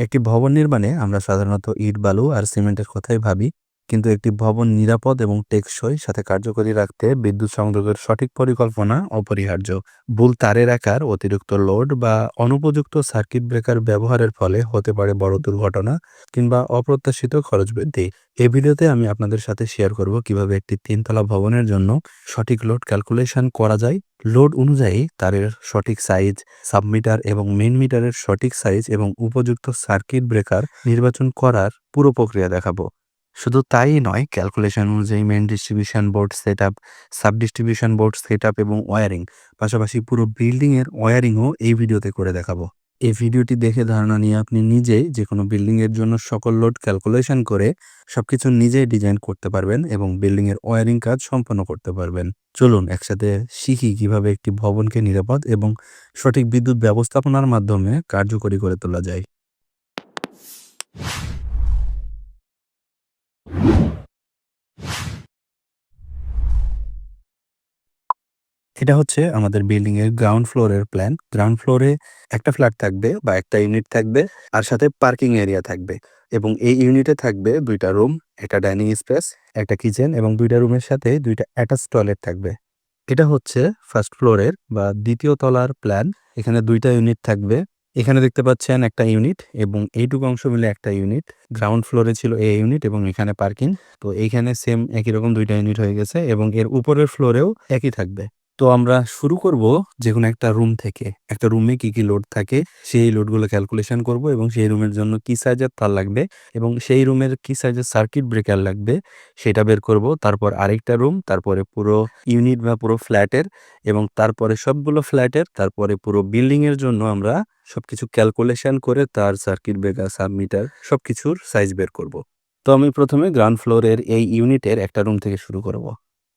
একটি ভবন নির্মাণে আমরা সাধারণত ইট বালু আর সিমেন্টের কথাই ভাবি। কিন্তু একটি ভবন নিরাপদ এবং টেকসই, সাথে কার্যকরী রাখতে বিদ্যুৎ সংযোগের সঠিক পরিকল্পনা অপরিহার্য। ভুল তারের আকার, অতিরিক্ত লোড বা অনুপযুক্ত সার্কিট ব্রেকার ব্যবহারের ফলে হতে পারে বড় দুর্ঘটনা কিংবা অপ্রত্যাশিত খরচ বৃদ্ধি। এই ভিডিওতে আমি আপনাদের সাথে শেয়ার করব কীভাবে একটি তিনতলা ভবনের জন্য সঠিক লোড ক্যালকুলেশন করা যায়। লোড অনুযায়ী তারের সঠিক সাইজ সাবমিটার এবং মেন মিটারের সঠিক সাইজ এবং উপযুক্ত সার্কিট ব্রেকার নির্বাচন করার পুরো প্রক্রিয়া দেখাবো। শুধু তাই নয় ক্যালকুলেশন অনুযায়ী main distribution board set up sub distribution board set up এবং ওয়ারিং পাশাপাশি পুরো বিল্ডিংয়ের ওয়ারিংও এই ভিডিওতে করে দেখাবো। এই ভিডিওটি দেখে ধারণা নিয়ে আপনি নিজেই যে কোনো বিল্ডিংয়ের জন্য সকল লোড ক্যালকুলেশন করে সবকিছু নিজেই ডিজাইন করতে পারবেন এবং বিল্ডিংয়ের ওয়ারিং কাজ সম্পন্ন করতে পারবেন। চলুন একসাথে শিখি কীভাবে একটি ভবনকে নিরাপদ এবং সঠিক বিদ্যুৎ ব্যবস্থাপনার মাধ্যমে কার্যকরী করে তোলা যায়। এটা হচ্ছে আমাদের বিল্ডিং এর গ্রাউন্ড ফ্লোরের প্ল্যান গ্রাউন্ড ফ্লোরে একটা ফ্ল্যাট থাকবে বা একটা ইউনিট থাকবে, আর সাথে পার্কিং এরিয়া থাকবে এবং এই ইউনিটে থাকবে দুইটা রুম একটা ডাইনিং স্পেস একটা কিচেন এবং দুইটা রুমের সাথে দুইটা অ্যাটাচ টয়লেট থাকবে। এটা হচ্ছে ফার্স্ট ফ্লোরের বা দ্বিতীয় তলার প্ল্যান এখানে দুইটা ইউনিট থাকবে। এখানে দেখতে পাচ্ছেন একটা ইউনিট এবং এইটুকু অংশ মিলে একটা ইউনিট গ্রাউন্ড ফ্লোরে ছিল এ ইউনিট এবং এখানে পার্কিং তো এইখানে সেম একই রকম দুইটা ইউনিট হয়ে গেছে এবং এর উপরের ফ্লোরেও একই থাকবে। তো আমরা শুরু করব যে কোনো একটা রুম থেকে। একটা রুমে কি কি লোড থাকে, সেই লোডগুলো ক্যালকুলেশন করব এবং সেই রুমের জন্য কি সাইজের তার লাগবে এবং সেই রুমের কি সাইজের সার্কিট ব্রেকার লাগবে সেটা বের করব। তারপর আরেকটা রুম তারপরে পুরো ইউনিট বা পুরো ফ্ল্যাটের এবং তারপরে সবগুলো ফ্ল্যাটের তারপরে পুরো বিল্ডিং এর জন্য আমরা সবকিছু ক্যালকুলেশন করে তার সার্কিট ব্রেকার সাবমিটার সবকিছুর সাইজ বের করব। তো আমি প্রথমে গ্রাউন্ড ফ্লোরের এই ইউনিটের একটা রুম থেকে শুরু করব।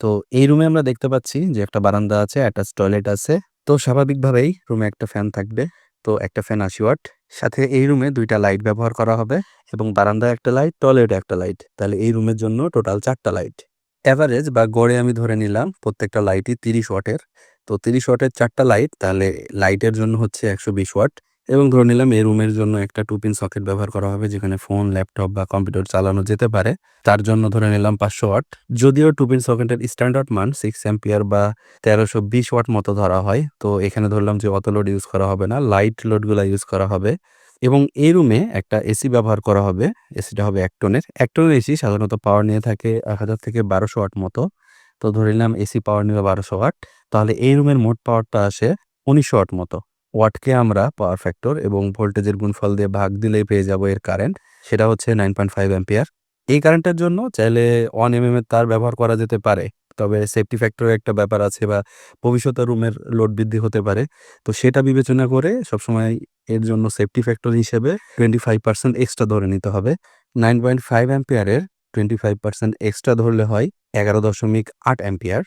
তো এই রুমে আমরা দেখতে পাচ্ছি যে একটা বারান্দা আছে অ্যাটাচ টয়লেট আছে। তো স্বাভাবিকভাবেই রুমে একটা ফ্যান থাকবে। তো একটা ফ্যান আশি ওয়াট সাথে এই রুমে দুইটা লাইট ব্যবহার করা হবে এবং বারান্দায় একটা লাইট টয়লেটে একটা লাইট তাহলে এই রুমের জন্য টোটাল চারটা লাইট অ্যাভারেজ বা গড়ে আমি ধরে নিলাম প্রত্যেকটা লাইটই তিরিশ ওয়াটের। তো তিরিশ ওয়াটের চারটা লাইট তাহলে লাইটের জন্য হচ্ছে একশো বিশ ওয়াট। এবং ধরে নিলাম এই রুমের জন্য একটা টু পিন সকেট ব্যবহার করা হবে, যেখানে ফোন ল্যাপটপ বা কম্পিউটার চালানো যেতে পারে। তার জন্য ধরে নিলাম পাঁচশো ওয়াট যদিও টু পিন সকেটের স্ট্যান্ডার্ড মান সিক্স অ্যাম্পিয়ার বা তেরোশো বিশ ওয়াট মতো ধরা হয়, তো এখানে ধরলাম যে অত লোড ইউজ করা হবে না লাইট লোডগুলো ইউজ করা হবে। এবং এই রুমে একটা এসি ব্যবহার করা হবে এসিটা হবে এক টনের এক টনের এসি সাধারণত পাওয়ার নিয়ে থাকে এক হাজার থেকে বারোশো ওয়াট মতো। তো ধরে নিলাম এসি পাওয়ার নিবে বারোশো ওয়াট তাহলে এই রুমের মোট পাওয়ারটা আসে উনিশশো ওয়াট মতো। ওয়াটকে আমরা পাওয়ার ফ্যাক্টর এবং ভোল্টেজের গুণফল দিয়ে ভাগ দিলেই পেয়ে যাব এর কারেন্ট, সেটা হচ্ছে নাইন পয়েন্ট ফাইভ অ্যাম্পিয়ার। এই কারেন্টের জন্য চাইলে ওয়ান এম এর তার ব্যবহার করা যেতে পারে, তবে সেফটি ফ্যাক্টরের একটা ব্যাপার আছে বা ভবিষ্যতে রুমের লোড বৃদ্ধি হতে পারে। তো সেটা বিবেচনা করে সবসময় এর জন্য সেফটি ফ্যাক্টর হিসেবে টোয়েন্টি ফাইভ পার্সেন্ট এক্সট্রা ধরে নিতে হবে। নাইন পয়েন্ট ফাইভ অ্যাম্পিয়ারের টোয়েন্টি ফাইভ পার্সেন্ট এক্সট্রা ধরলে হয় এগারো দশমিক আট অ্যাম্পিয়ার।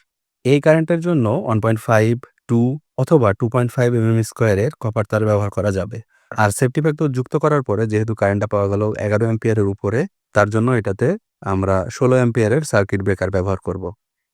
এই কারেন্টের জন্য ওয়ান পয়েন্ট ফাইভ টু অথবা two point five M M স্কোয়ারের কপার তার ব্যবহার করা যাবে। আর সেফটি ফ্যাক্টর যুক্ত করার পরে যেহেতু কারেন্টটা পাওয়া গেল এগারো অ্যাম্পিয়ারের উপরে, তার জন্য এটাতে আমরা ষোলো অ্যাম্পিয়ারের সার্কিট ব্রেকার ব্যবহার করব।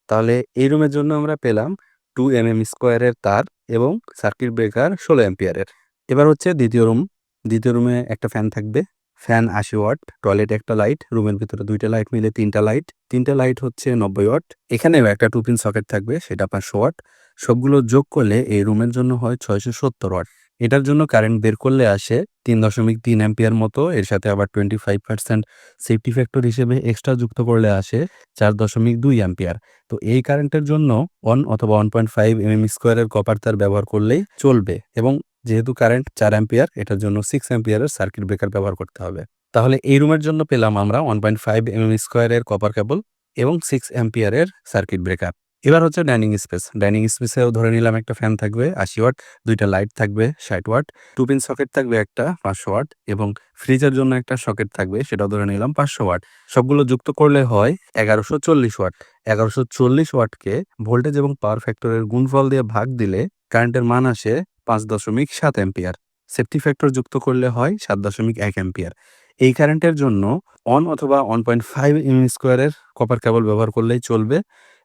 তাহলে এই রুমের জন্য আমরা পেলাম টু এম এম স্কোয়ারের তার এবং সার্কিট ব্রেকার ষোলো অ্যাম্পিয়ারের এবার হচ্ছে দ্বিতীয় রুম দ্বিতীয় রুমে একটা ফ্যান থাকবে। ফ্যান আশি ওয়াট, টয়লেট একটা লাইট, রুমের ভিতরে দুইটা লাইট মিলে তিনটা লাইট। তিনটা লাইট হচ্ছে নব্বই ওয়াট। এখানেও একটা টু পিন সকেট থাকবে, সেটা পাঁচশো ওয়াট। সবগুলো যোগ করলে এই রুমের জন্য হয় ছয়শো সত্তর ওয়াট। এটার জন্য কারেন্ট বের করলে আসে তিন দশমিক তিন অ্যাম্পিয়ার মতো, এর সাথে আবার twenty five percent safety factor হিসেবে এক্সট্রা যুক্ত করলে আসে চার দশমিক দুই অ্যাম্পিয়ার। তো এই কারেন্টের জন্য ওয়ান অথবা one point five M M স্কোয়ারের কপার তার ব্যবহার করলেই চলবে এবং যেহেতু কারেন্ট চার অ্যাম্পিয়ার এটার জন্য সিক্স অ্যাম্পিয়ারের সার্কিট ব্রেকার ব্যবহার করতে হবে। তাহলে এই রুমের জন্য পেলাম আমরা one point five M M স্কোয়ারের কপার কেবল এবং সিক্স অ্যাম্পিয়ারের সার্কিট ব্রেকার এবার হচ্ছে ডাইনিং স্পেস ডাইনিং স্পেসেও ধরে নিলাম একটা ফ্যান থাকবে, আশি ওয়াট দুইটা লাইট থাকবে, ষাট ওয়াট টু পিন সকেট থাকবে একটা, পাঁচশো ওয়াট এবং ফ্রিজের জন্য একটা সকেট থাকবে, সেটাও ধরে নিলাম পাঁচশো ওয়াট সবগুলো যুক্ত করলে হয় এগারোশো চল্লিশ ওয়াট এগারোশো চল্লিশ ওয়াটকে ভোল্টেজ এবং পাওয়ার ফ্যাক্টরের গুণফল দিয়ে ভাগ দিলে কারেন্টের মান আসে পাঁচ দশমিক সাত অ্যাম্পিয়ার। সেফটি ফ্যাক্টর যুক্ত করলে হয় সাত দশমিক এক অ্যাম্পিয়ার। এই কারেন্টের জন্য অন অথবা ওয়ান পয়েন্ট ফাইভ এম স্কোয়ারের কপার কেবল ব্যবহার করলেই চলবে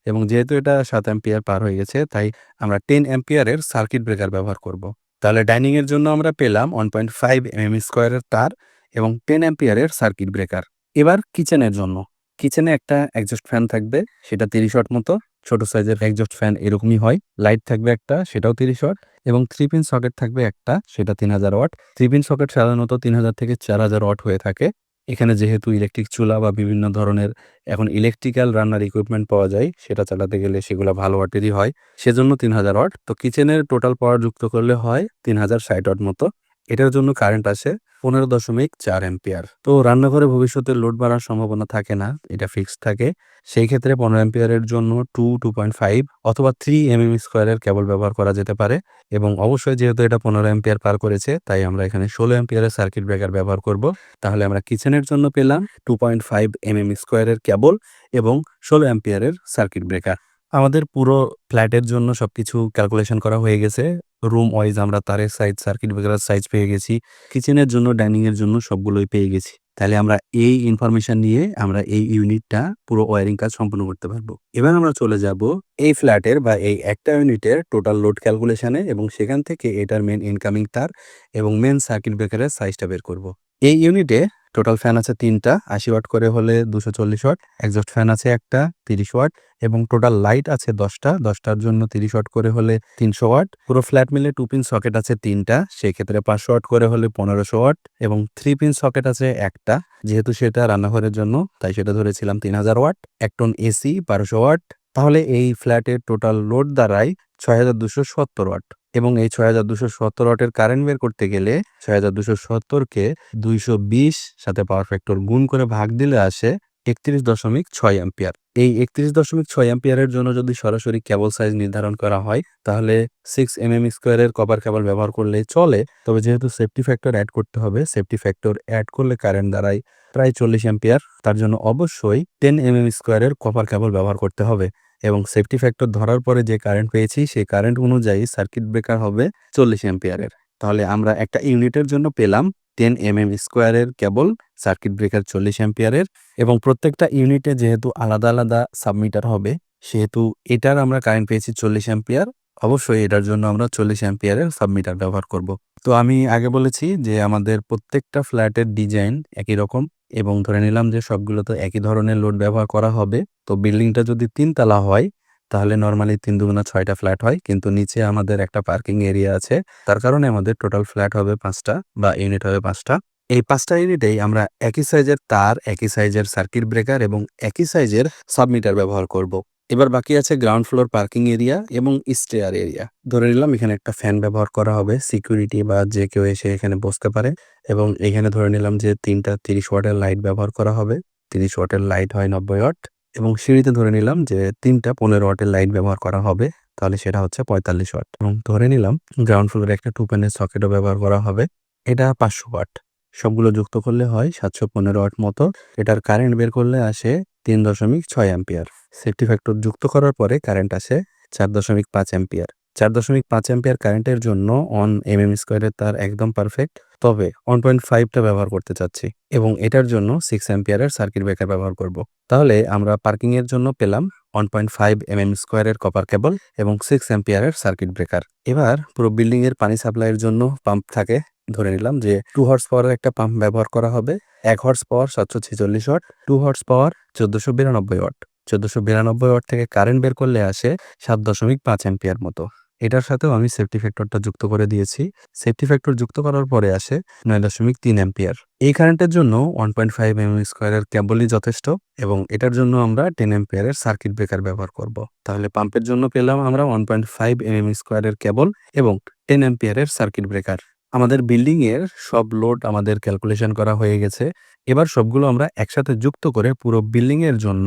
এবং যেহেতু এটা সাত অ্যাম্পিয়ার পার হয়ে গেছে, তাই আমরা টেন অ্যাম্পিয়ারের সার্কিট ব্রেকার ব্যবহার করব। তাহলে ডাইনিং এর জন্য আমরা পেলাম ওয়ান পয়েন্ট ফাইভ এম স্কোয়ারের তার এবং টেন অ্যাম্পিয়ারের সার্কিট ব্রেকার এবার কিচেনের জন্য। কিচেনে একটা একজস্ট ফ্যান থাকবে, সেটা তিরিশ ওয়াট মতো। ছোট সাইজের একজস্ট ফ্যান এরকমই হয়। লাইট থাকবে একটা, সেটাও তিরিশ ওয়াট এবং থ্রি পিন সকেট থাকবে একটা, সেটা তিন হাজার ওয়াট থ্রি পিন সকেট সাধারণত তিন হাজার থেকে চার হাজার ওয়াট হয়ে থাকে। এখানে যেহেতু ইলেকট্রিক চুলা বা বিভিন্ন ধরনের এখন ইলেকট্রিক্যাল রান্নার ইকুইপমেন্ট পাওয়া যায়, সেটা চালাতে গেলে সেগুলো ভালো ওয়াটেরই হয়। সেজন্য তিন হাজার ওয়াট তো কিচেনের টোটাল পাওয়ার যুক্ত করলে হয় তিন হাজার ষাট ওয়াট মতো। এটার জন্য কারেন্ট আসে পনেরো দশমিক চার এম্পিয়ার তো রান্নাঘরে ভবিষ্যতে লোড বাড়ার সম্ভাবনা থাকে না, এটা ফিক্সড থাকে। সেই ক্ষেত্রে পনেরো এম্পিয়ারের জন্য টু টু পয়েন্ট ফাইভ অথবা থ্রি এম এম স্কোয়ারের কেবল ব্যবহার করা যেতে পারে। এবং অবশ্যই যেহেতু এটা পনেরো এম্পিয়ার পার করেছে, তাই আমরা এখানে ষোলো এম্পিয়ারের সার্কিট ব্রেকার ব্যবহার করব। তাহলে আমরা কিচেনের জন্য পেলাম two point five M M স্কোয়ারের কেবল এবং ষোলো এম্পিয়ারের সার্কিট ব্রেকার আমাদের পুরো ফ্ল্যাটের জন্য সবকিছু ক্যালকুলেশন করা হয়ে গেছে। রুম ওয়াইজ আমরা তারের সাইজ সার্কিট ব্রেকারের সাইজ পেয়ে গেছি। কিচেনের জন্য ডাইনিং এর জন্য সবগুলোই পেয়ে গেছি। তাহলে আমরা এই ইনফরমেশন নিয়ে আমরা এই ইউনিটটা পুরো ওয়ারিং কাজ সম্পূর্ণ করতে পারব। এবার আমরা চলে যাব এই ফ্ল্যাটের বা এই একটা ইউনিটের টোটাল লোড ক্যালকুলেশনে এবং সেখান থেকে এটার মেন ইনকামিং তার এবং মেন সার্কিট ব্রেকারের সাইজটা বের করব। এই ইউনিটে টোটাল ফ্যান আছে তিনটা, আশি ওয়াট করে হলে দুশো চল্লিশ ওয়াট একজস্ট ফ্যান আছে একটা, তিরিশ ওয়াট, এবং টোটাল লাইট আছে দশটা, দশটার জন্য তিরিশ ওয়াট করে হলে তিনশো ওয়াট। পুরো ফ্ল্যাট মিলে টু পিন সকেট আছে তিনটা, সেক্ষেত্রে পাঁচশো ওয়াট করে হলে পনেরোশো ওয়াট, এবং থ্রি পিন সকেট আছে একটা। যেহেতু সেটা রান্নাঘরের জন্য, তাই সেটা ধরেছিলাম তিন হাজার ওয়াট, এক টন এসি বারোশো ওয়াট। তাহলে এই ফ্ল্যাটের টোটাল লোড দাঁড়ায় ছয় হাজার দুশো সত্তর ওয়াট। এবং এই ছয় হাজার দুশো সত্তর ওয়াটের কারেন্ট বের করতে গেলে ছয় হাজার দুশো সত্তরকে দুইশো বিশ সাথে পাওয়ার ফ্যাক্টর গুণ করে ভাগ দিলে আসে একত্রিশ দশমিক ছয় অ্যাম্পিয়ার এই একত্রিশ দশমিক ছয় অ্যাম্পিয়ারের জন্য যদি সরাসরি কেবল সাইজ নির্ধারণ করা হয়, তাহলে সিক্স এম এম স্কোয়ারের কপার কেবল ব্যবহার করলে চলে। তবে যেহেতু সেফটি ফ্যাক্টর অ্যাড করতে হবে সেফটি ফ্যাক্টর অ্যাড করলে কারেন্ট দাঁড়ায় প্রায় চল্লিশ অ্যাম্পিয়ার তার জন্য অবশ্যই টেন এম এম স্কোয়ারের কপার কেবল ব্যবহার করতে হবে। এবং সেফটি ফ্যাক্টর ধরার পরে যে কারেন্ট পেয়েছি, সেই কারেন্ট অনুযায়ী সার্কিট ব্রেকার হবে চল্লিশ এম্পিয়ারের তাহলে আমরা একটা ইউনিটের জন্য পেলাম টেন এম এম স্কোয়ারের কেবল সার্কিট ব্রেকার চল্লিশ অ্যাম্পিয়ারের এবং প্রত্যেকটা ইউনিটে যেহেতু আলাদা আলাদা সাবমিটার হবে, সেহেতু এটার আমরা কারেন্ট পেয়েছি চল্লিশ অ্যাম্পিয়ার অবশ্যই এটার জন্য আমরা চল্লিশ অ্যাম্পিয়ারের সাবমিটার ব্যবহার করব। তো আমি আগে বলেছি যে আমাদের প্রত্যেকটা ফ্ল্যাটের ডিজাইন একই রকম। এবং ধরে নিলাম যে সবগুলো তো একই ধরনের লোড ব্যবহার করা হবে, তো বিল্ডিংটা যদি তিনতলা হয়, তাহলে নর্মালি তিন দুগুণা ছয়টা ফ্ল্যাট হয়, কিন্তু নিচে আমাদের একটা পার্কিং এরিয়া আছে, তার কারণে আমাদের টোটাল ফ্ল্যাট হবে পাঁচটা বা ইউনিট হবে পাঁচটা। এই পাঁচটা ইউনিটেই আমরা একই সাইজের তার, একই সাইজের সার্কিট ব্রেকার এবং একই সাইজের সাবমিটার ব্যবহার করব। এবার বাকি আছে গ্রাউন্ড ফ্লোর পার্কিং এরিয়া এবং স্টেয়ার এরিয়া ধরে নিলাম এখানে একটা ফ্যান ব্যবহার করা হবে সিকিউরিটি বা যে কেউ এসে এখানে বসতে পারে এবং এখানে ধরে নিলাম যে তিনটা তিরিশ ওয়াটের লাইট ব্যবহার করা হবে, তিরিশ ওয়াটের লাইট হয় নব্বই ওয়াট এবং সিঁড়িতে ধরে নিলাম যে তিনটা পনেরো ওয়াটের লাইট ব্যবহার করা হবে, তাহলে সেটা হচ্ছে পঁয়তাল্লিশ ওয়াট। এবং ধরে নিলাম গ্রাউন্ড ফ্লোরে একটা টু প্যানের সকেটও ব্যবহার করা হবে, এটা পাঁচশো ওয়াট। সবগুলো যুক্ত করলে হয় সাতশো পনেরো ওয়াট মতো, এটার কারেন্ট বের করলে আসে তিন দশমিক ছয় অ্যাম্পিয়ার। সেফটি ফ্যাক্টর যুক্ত করার পরে কারেন্ট আসে চার দশমিক পাঁচ অ্যাম্পিয়ার। চার দশমিক পাঁচ অ্যাম্পিয়ার কারেন্টের জন্য অন এম এম স্কোয়ারের তার একদম পারফেক্ট তবে ওয়ান পয়েন্ট ফাইভটা ব্যবহার করতে চাচ্ছি এবং এটার জন্য সিক্স অ্যাম্পিয়ারের সার্কিট ব্রেকার ব্যবহার করব। তাহলে আমরা পার্কিংয়ের জন্য পেলাম one point five M M স্কোয়ারের কপার কেবল এবং সিক্স অ্যাম্পিয়ারের সার্কিট ব্রেকার এবার পুরো বিল্ডিংয়ের পানি সাপ্লাইয়ের জন্য পাম্প থাকে। ধরে নিলাম যে টু হর্স পাওয়ারের একটা পাম্প ব্যবহার করা হবে। এক হর্স পাওয়ার সাতশো ছেচল্লিশ ওয়াট টু হর্স পাওয়ার চোদ্দশো বিরানব্বই ওয়াট চোদ্দশো বিরানব্বই ওয়াট থেকে কারেন্ট বের করলে আসে সাত দশমিক পাঁচ অ্যাম্পিয়ার মতো। এটার সাথেও আমি সেফটি ফ্যাক্টরটা যুক্ত করে দিয়েছি। সেফটি ফ্যাক্টর যুক্ত করার পরে আসে নয় দশমিক তিন অ্যাম্পিয়ার এই কারেন্টের জন্য ওয়ান পয়েন্ট ফাইভ এম স্কোয়ারের কেবলই যথেষ্ট এবং এটার জন্য আমরা টেন অ্যাম্পিয়ারের সার্কিট ব্রেকার ব্যবহার করব। তাহলে পাম্পের জন্য পেলাম আমরা ওয়ান পয়েন্ট ফাইভ এম স্কোয়ারের কেবল এবং টেন অ্যাম্পিয়ারের সার্কিট ব্রেকার আমাদের বিল্ডিং এর সব লোড আমাদের ক্যালকুলেশন করা হয়ে গেছে। এবার সবগুলো আমরা একসাথে যুক্ত করে পুরো বিল্ডিং এর জন্য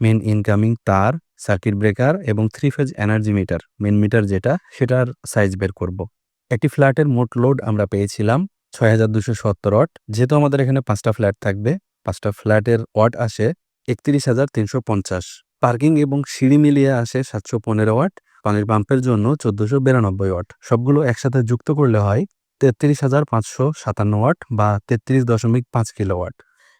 মেন ইনকামিং তার সার্কিট ব্রেকার এবং three phase energy meter main meter যেটা, সেটার সাইজ বের করব। একটি ফ্ল্যাটের মোট লোড আমরা পেয়েছিলাম ছয় হাজার দুশো সত্তর ওয়াট। যেহেতু আমাদের এখানে পাঁচটা ফ্ল্যাট থাকবে, পাঁচটা ফ্ল্যাটের ওয়াট আসে একত্রিশ হাজার তিনশো পঞ্চাশ। পার্কিং এবং সিঁড়ি মিলিয়ে আসে সাতশো পনেরো ওয়াট। পানির পাম্পের জন্য চোদ্দশো বিরানব্বই ওয়াট। সবগুলো একসাথে যুক্ত করলে হয় তেত্রিশ হাজার পাঁচশো সাতান্ন ওয়াট বা তেত্রিশ দশমিক পাঁচ কিলো ওয়াট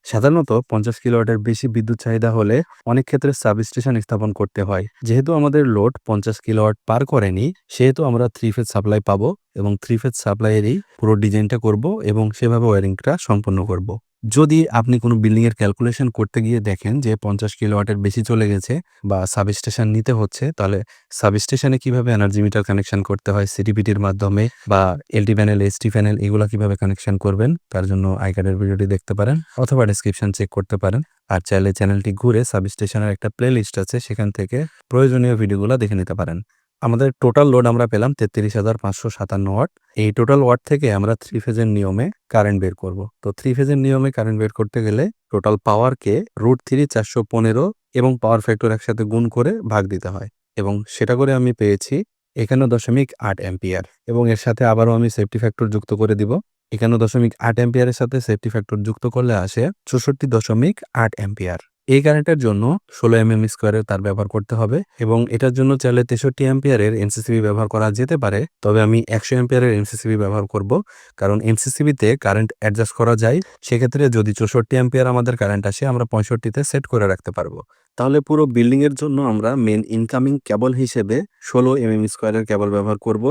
সাধারণত পঞ্চাশ কিলোওয়াটের বেশি বিদ্যুৎ চাহিদা হলে অনেক ক্ষেত্রে সাব স্টেশন স্থাপন করতে হয়। যেহেতু আমাদের লোড পঞ্চাশ কিলোওয়াট পার করেনি, সেহেতু আমরা থ্রি ফেজ সাপ্লাই পাবো এবং থ্রি ফেজ সাপ্লাইয়েরই পুরো ডিজাইনটা করব এবং সেভাবে ওয়ারিংটা সম্পন্ন করব। যদি আপনি কোনো বিল্ডিং এর ক্যালকুলেশন করতে গিয়ে দেখেন যে পঞ্চাশ কিলোওয়াটের বেশি চলে গেছে বা সাবস্টেশন নিতে হচ্ছে, তাহলে সাবস্টেশনে কীভাবে এনার্জি মিটার কানেকশন করতে হয় সিটিপিটির মাধ্যমে বা এলটি প্যানেল এসটি প্যানেল এগুলো কীভাবে কানেকশন করবেন, তার জন্য আইকার্ডের ভিডিওটি দেখতে পারেন অথবা ডিসক্রিপশন চেক করতে পারেন। আর চাইলে চ্যানেলটি ঘুরে সাবস্টেশনের একটা প্লে লিস্ট আছে, সেখান থেকে প্রয়োজনীয় ভিডিওগুলো দেখে নিতে পারেন। আমাদের টোটাল লোড আমরা পেলাম তেত্রিশ হাজার পাঁচশো সাতান্ন ওয়াট এই টোটাল ওয়াট থেকে আমরা থ্রি ফেজের নিয়মে কারেন্ট বের করব। তো থ্রি ফেজের নিয়মে কারেন্ট বের করতে গেলে টোটাল পাওয়ারকে রুট থ্রি চারশো পনেরো এবং পাওয়ার ফ্যাক্টর একসাথে গুণ করে ভাগ দিতে হয়। এবং সেটা করে আমি পেয়েছি একান্ন দশমিক আট অ্যাম্পিয়ার। এবং এর সাথে আবারও আমি সেফটি ফ্যাক্টর যুক্ত করে দিব। একান্ন দশমিক আট অ্যাম্পিয়ারের সাথে সেফটি ফ্যাক্টর যুক্ত করলে আসে চৌষট্টি দশমিক আট অ্যাম্পিয়ার। এই কারেন্টের জন্য ষোলো এম এম স্কোয়ারের তার ব্যবহার করতে হবে এবং এটার জন্য চাইলে তেষট্টি অ্যাম্পিয়ারের এমসিসিবি ব্যবহার করা যেতে পারে। তবে আমি একশো অ্যাম্পিয়ারের এমসিসিবি ব্যবহার করব কারণ এমসিসিবিতে কারেন্ট অ্যাডজাস্ট করা যায়। সেক্ষেত্রে যদি চৌষট্টি অ্যাম্পিয়ার আমাদের কারেন্ট আসে, আমরা পঁয়ষট্টিতে সেট করে রাখতে পারব। তাহলে পুরো বিল্ডিং এর জন্য আমরা মেন ইনকামিং কেবল হিসেবে ষোলো এম এম স্কোয়ারের কেবল ব্যবহার করব।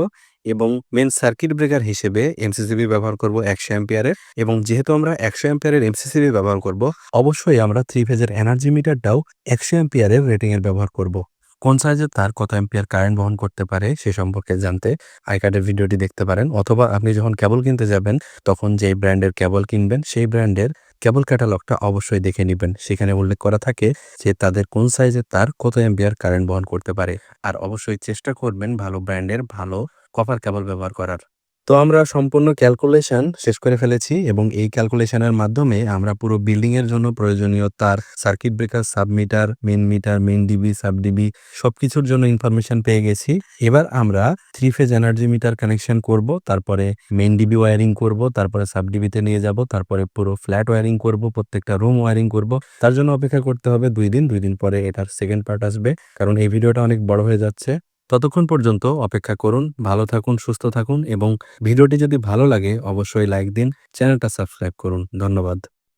এবং মেন সার্কিট ব্রেকার হিসেবে এমসিসিবি ব্যবহার করব একশো অ্যাম্পিয়ারের এবং যেহেতু আমরা একশো অ্যাম্পিয়ারের এমসিসিবি ব্যবহার করব, অবশ্যই আমরা থ্রি ফেজের এনার্জি মিটারটাও একশো অ্যাম্পিয়ারের রেটিং এর ব্যবহার করব। কোন সাইজের তার কত অ্যাম্পিয়ার কারেন্ট বহন করতে পারে সে সম্পর্কে জানতে আই কার্ডের ভিডিওটি দেখতে পারেন। অথবা আপনি যখন কেবল কিনতে যাবেন, তখন যেই ব্র্যান্ডের কেবল কিনবেন, সেই ব্র্যান্ডের কেবল ক্যাটালগটা অবশ্যই দেখে নেবেন। সেখানে উল্লেখ করা থাকে যে তাদের কোন সাইজের তার কত অ্যাম্পিয়ার কারেন্ট বহন করতে পারে। আর অবশ্যই চেষ্টা করবেন ভালো ব্র্যান্ডের ভালো কপার কেবল ব্যবহার করার। তো আমরা সম্পূর্ণ ক্যালকুলেশন শেষ করে ফেলেছি এবং এই ক্যালকুলেশনের মাধ্যমে আমরা পুরো বিল্ডিং এর জন্য প্রয়োজনীয় তার circuit breaker submeter main meter main DB sub DB সবকিছুর জন্য ইনফরমেশন পেয়ে গেছি। এবার আমরা three phase energy meter connection করব, তারপরে মেন ডিবি ওয়ারিং করব, তারপরে সাব ডিবিতে নিয়ে যাব, তারপরে পুরো ফ্ল্যাট ওয়ারিং করব, প্রত্যেকটা রুম ওয়ারিং করব। তার জন্য অপেক্ষা করতে হবে দুই দিন দুই দিন পরে এটার সেকেন্ড পার্ট আসবে। কারণ এই ভিডিওটা অনেক বড় হয়ে যাচ্ছে। ততক্ষণ পর্যন্ত অপেক্ষা করুন, ভালো থাকুন, সুস্থ থাকুন এবং ভিডিওটি যদি ভালো লাগে, অবশ্যই লাইক দিন, চ্যানেলটা সাবস্ক্রাইব করুন। ধন্যবাদ।